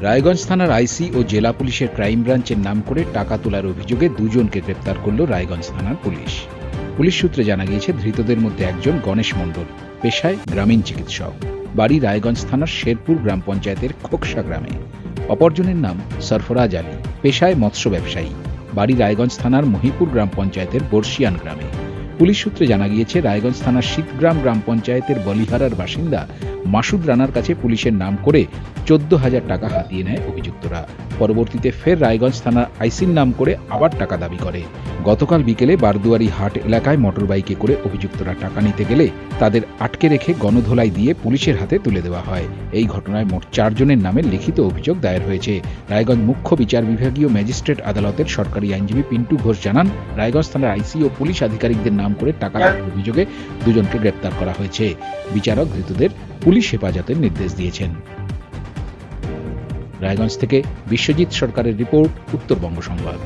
রায়গঞ্জ থানার আইসি ও জেলা পুলিশের ক্রাইম ব্রাঞ্চের নাম করে টাকা তোলার অভিযোগে দুজনকে গ্রেপ্তার করল রায়গঞ্জ থানার পুলিশ। পুলিশ সূত্রে জানা গিয়েছে, ধৃতদের মধ্যে একজন গণেশ মণ্ডল, পেশায় গ্রামীণ চিকিৎসক। বাড়ি রায়গঞ্জ থানার শেরপুর গ্রাম পঞ্চায়েতের খোকসা গ্রামে। অপরজনের নাম সরফরাজ আলী, পেশায় মৎস্য ব্যবসায়ী। বাড়ি রায়গঞ্জ থানার মহিপুর গ্রাম পঞ্চায়েতের বর্ষিয়ান গ্রামে। পুলিশ সূত্রে জানা গিয়েছে, রায়গঞ্জ থানার শীতগ্রাম গ্রাম পঞ্চায়েতের বলিহারার বাসিন্দা মাসুদ রানার কাছে পুলিশের নাম করে চোদ্দ হাজার টাকা হাতিয়ে নেয় অভিযুক্তরা। পরবর্তীতে ফের রায়গঞ্জ থানার আইসির নাম করে আবার টাকা দাবি করে। গতকাল বিকেলে বারদুয়ারি হাট এলাকায় মোটরবাইকে করে অভিযুক্তরা টাকা নিতে গেলে তাদের আটকে রেখে গণধোলাই দিয়ে পুলিশের হাতে তুলে দেওয়া হয়। এই ঘটনায় মোট চারজনের নামে লিখিত অভিযোগ দায়ের হয়েছে। রায়গঞ্জ মুখ্য বিচার বিভাগীয় ম্যাজিস্ট্রেট আদালতের সরকারি আইনজীবী পিন্টু ঘোষ জানান, রায়গঞ্জ থানার আইসি ও পুলিশ আধিকারিকদের নাম করে টাকা অভিযোগে দুজনকে গ্রেপ্তার করা হয়েছে। বিচারক ধৃতদের পুলিশ হেফাজতের নির্দেশ দিয়েছেন। রায়গঞ্জ থেকে বিশ্বজিৎ সরকারের রিপোর্ট উত্তরবঙ্গ সংবাদ।